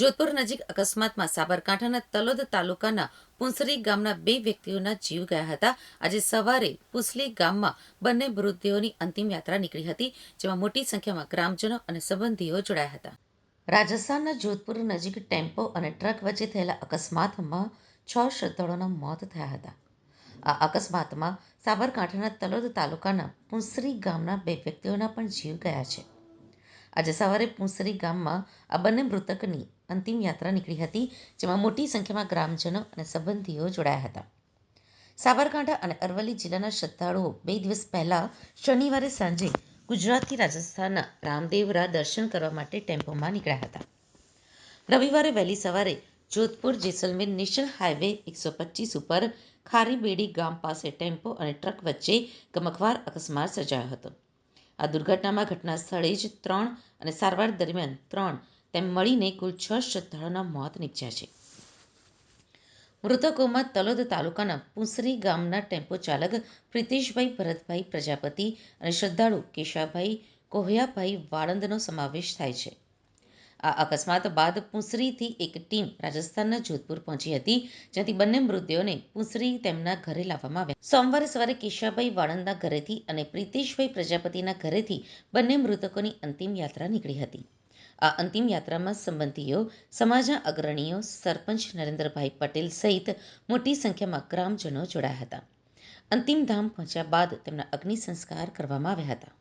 જોધપુર નજીક અકસ્માતમાં સાબરકાંઠાના તલોદ તાલુકાના પુંસરી ગામના બે વ્યક્તિઓના જીવ ગયા હતા. આજે સવારે પુસલી ગામમાં બંને મૃતદેહોની અંતિમ યાત્રા નીકળી હતી, જેમાં મોટી સંખ્યામાં ગ્રામજનો અને સંબંધીઓ જોડાયા હતા. રાજસ્થાનના જોધપુર નજીક ટેમ્પો અને ટ્રક વચ્ચે થયેલા અકસ્માતમાં છ શ્રદ્ધાળુઓના મોત થયા હતા. આ અકસ્માતમાં સાબરકાંઠાના તલોદ તાલુકાના પુંસરી ગામના બે વ્યક્તિઓના પણ જીવ ગયા છે. આજે સવારે પુંસરી ગામમાં આ બંને મૃતકની અંતિમ યાત્રા નીકળી હતી, જેમાં મોટી સંખ્યામાં ગ્રામજનો અને સંબંધીઓ જોડાયા હતા. સાબરકાંઠા અને અરવલ્લી જિલ્લાના શ્રદ્ધાળુઓ બે દિવસ પહેલાં શનિવારે સાંજે ગુજરાતથી રાજસ્થાનના રામદેવરા દર્શન કરવા માટે ટેમ્પોમાં નીકળ્યા હતા. રવિવારે વહેલી સવારે જોધપુર જેસલમેર નેશનલ હાઈવે એકસો પચીસ ઉપર ખારીબેડી ગામ પાસે ટેમ્પો અને ટ્રક વચ્ચે ગમખવાર અકસ્માત સર્જાયો હતો. આ દુર્ઘટનામાં ઘટના સ્થળે જ ત્રણ અને સારવાર દરમિયાન ત્રણ તેમ મળીને કુલ છ શ્રદ્ધાળુઓના મોત નીપજ્યા છે. મૃતકોમાં તલોદ તાલુકાના પુંસરી ગામના ટેમ્પો ચાલક પ્રિતેશભાઈ ભરતભાઈ પ્રજાપતિ અને શ્રદ્ધાળુ કેશાભાઈ કોહયાભાઈ વાળંદનો સમાવેશ થાય છે. આ અકસ્માત બાદ પુંસરીથી એક ટીમ રાજસ્થાનના જોધપુર પહોંચી હતી, જ્યાંથી બંને મૃતદેહોને પુંસરી તેમના ઘરે લાવવામાં આવ્યા. સોમવારે સવારે કેશાભાઈ વાળંદના ઘરેથી અને પ્રિતેશભાઈ પ્રજાપતિના ઘરેથી બંને મૃતકોની અંતિમ યાત્રા નીકળી હતી. આ અંતિમ યાત્રામાં સંબંધીઓ સમાજના અગ્રણીઓ, સરપંચ નરેન્દ્રભાઈ પટેલ સહિત મોટી સંખ્યામાં ગ્રામજનો જોડાયા હતા. અંતિમ ધામ પહોંચ્યા બાદ તેમના અગ્નિ સંસ્કાર કરવામાં આવ્યા હતા.